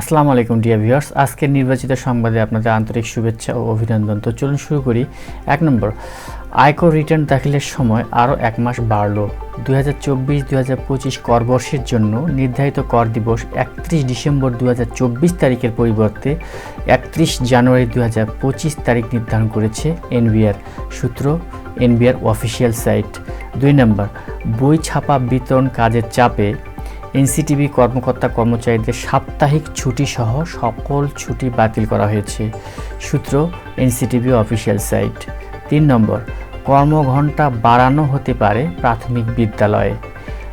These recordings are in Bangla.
আসসালামু আলাইকুম ডিয়ার ভিউয়ার্স আজকের নির্বাচিত সংবাদে আপনাদের আন্তরিক শুভেচ্ছা ও অভিনন্দন। তো চলুন শুরু করি। এক নম্বর, আয়কর রিটার্ন দাখিলের সময় আরও এক মাস বাড়ল। দুই হাজার চব্বিশ দু হাজার পঁচিশ করবর্ষের জন্য নির্ধারিত কর দিবস একত্রিশ ডিসেম্বর দু হাজার চব্বিশ তারিখের পরিবর্তে একত্রিশ জানুয়ারি দু হাজার পঁচিশ তারিখ নির্ধারণ করেছে এনবিআর সূত্র, এনবিআর অফিসিয়াল সাইট। দুই নম্বর, বই ছাপা বিতরণ কাজের চাপে এনসিটিভি কর্মকর্তা কর্মচারীদের সাপ্তাহিক ছুটি সহ সকল ছুটি বাতিল করা হয়েছে। সূত্র এনসিটিভি অফিসিয়াল সাইট। তিন নম্বর, কর্মঘণ্টা বাড়ানো হতে পারে প্রাথমিক বিদ্যালয়ে।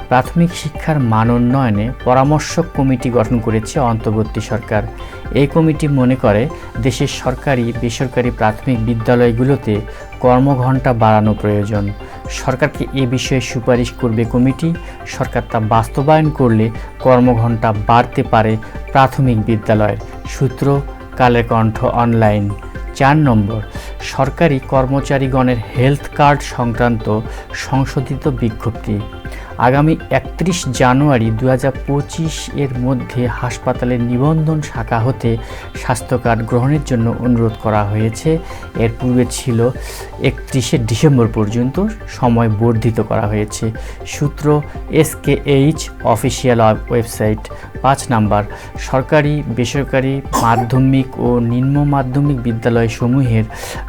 প্রাথমিক শিক্ষার মান উন্নয়নে পরামর্শক কমিটি গঠন করেছে অন্তর্বর্তী সরকার। এই কমিটি মনে করে, দেশের সরকারি, বেসরকারি প্রাথমিক বিদ্যালয়গুলোতে কর্মঘণ্টা বাড়ানো প্রয়োজন। সরকারকে এ বিষয়ে সুপারিশ করবে কমিটি। সরকার তা বাস্তবায়ন করলে কর্মঘণ্টা বাড়তে পারে প্রাথমিক বিদ্যালয়ের। সূত্র কালের কণ্ঠ অনলাইন। চার নম্বর, সরকারি কর্মচারীগণের হেলথ কার্ড সংক্রান্ত সংশোধিত বিজ্ঞপ্তি। আগামী একত্রিশ জানুয়ারি দু হাজার পঁচিশ এর মধ্যে হাসপাতালের নিবন্ধন শাখা হতে স্বাস্থ্য কার্ড গ্রহণের জন্য অনুরোধ করা হয়েছে। এর পূর্বে ছিল একত্রিশে ডিসেম্বর পর্যন্ত সময় বর্ধিত করা হয়েছে। সূত্র এসকেএইচ অফিসিয়াল ওয়েবসাইট পাঁচ নাম্বার, সরকারি, বেসরকারি মাধ্যমিক ও নিম্ন মাধ্যমিক বিদ্যালয় সমূহের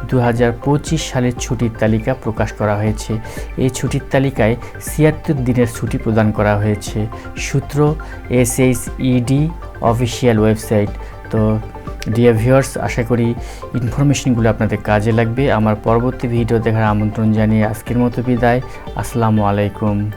দু হাজার পঁচিশ সালের ছুটির তালিকা প্রকাশ করা হয়েছে। এই ছুটির তালিকায় ছিয়াত্তর দিনের ছুটি প্রদান করা হয়েছে। সূত্র, এসএইচইডি অফিসিয়াল ওয়েবসাইট। তো, ডিয়ার ভিউয়ার্স, আশা করি ইনফরমেশনগুলো আপনাদের কাজে লাগবে। আমার পরবর্তী ভিডিও দেখার আমন্ত্রণ জানিয়ে আজকের মতো বিদায়। আসসালামু আলাইকুম।